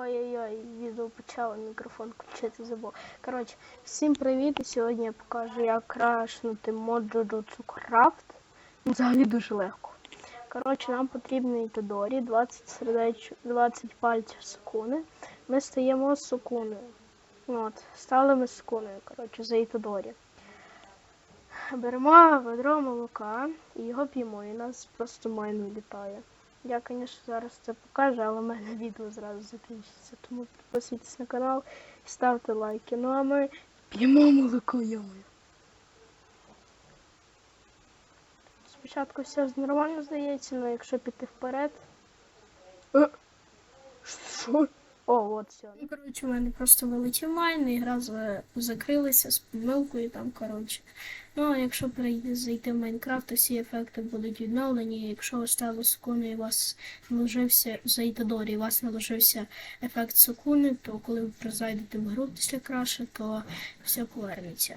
Ой-ой-ой, відео почало мікрофон включити забув. Коротше, всім привіт! Сьогодні я покажу, як крашнути мод Jujutsu Craft. Взагалі дуже легко. Коротше, нам потрібно Ітодорі, 20 сердеч, 20 пальців сукуни. Ми стаємо з сукуною. От, стали ми сукуною, коротше, за Ітодорі. Беремо ведро молока і його п'ємо, і нас просто майн вилітає. Я, звісно, зараз це покажу, але в мене відео зразу закінчиться. Тому підписуйтесь на канал і ставте лайки. Ну а ми п'ємо молоко йомою. Спочатку все нормально здається, але якщо піти вперед. Е, Що? О, от все. Ну, коротше, у мене просто вилетів майн, і гра за- закрилася з помилкою там, коротше. Ну, а якщо прийде зайти в Майнкрафт, то всі ефекти будуть відновлені. Якщо стали сукуни і у вас наложився за Ітадорі, у вас наложився ефект сукуни, то коли ви прозайдете в гру після крашу, то все повернеться.